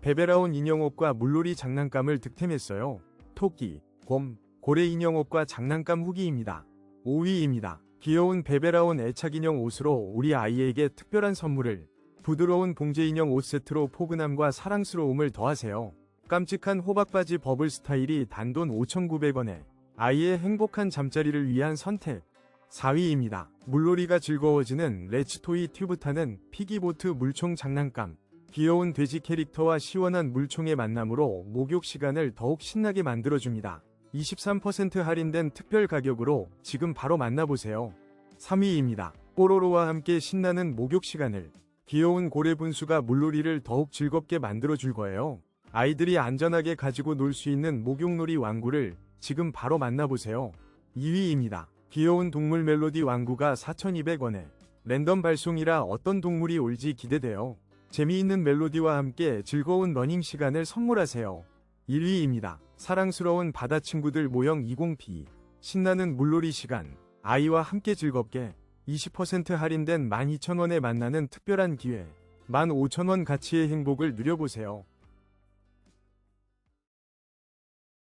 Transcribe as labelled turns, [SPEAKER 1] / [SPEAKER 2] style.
[SPEAKER 1] 베베라온 인형옷과 물놀이 장난감을 득템했어요. 토끼, 곰, 고래 인형옷과 장난감 후기입니다. 5위입니다. 귀여운 베베라온 애착 인형 옷으로 우리 아이에게 특별한 선물을 부드러운 봉제 인형 옷 세트로 포근함과 사랑스러움을 더하세요. 깜찍한 호박바지 버블 스타일이 단돈 5,900원에 아이의 행복한 잠자리를 위한 선택. 4위입니다. 물놀이가 즐거워지는 레츠토이 튜브 타는 피기보트 물총 장난감. 귀여운 돼지 캐릭터와 시원한 물총의 만남으로 목욕 시간을 더욱 신나게 만들어줍니다. 23% 할인된 특별 가격으로 지금 바로 만나보세요. 3위입니다. 뽀로로와 함께 신나는 목욕 시간을 귀여운 고래 분수가 물놀이를 더욱 즐겁게 만들어줄 거예요. 아이들이 안전하게 가지고 놀 수 있는 목욕놀이 왕구를 지금 바로 만나보세요. 2위입니다. 귀여운 동물 멜로디 왕구가 4,200원에 랜덤 발송이라 어떤 동물이 올지 기대돼요. 재미있는 멜로디와 함께 즐거운 러닝 시간을 선물하세요. 1위입니다. 사랑스러운 바다 친구들 모형 20P 신나는 물놀이 시간 아이와 함께 즐겁게 20% 할인된 12,000원에 만나는 특별한 기회 15,000원 가치의 행복을 누려보세요.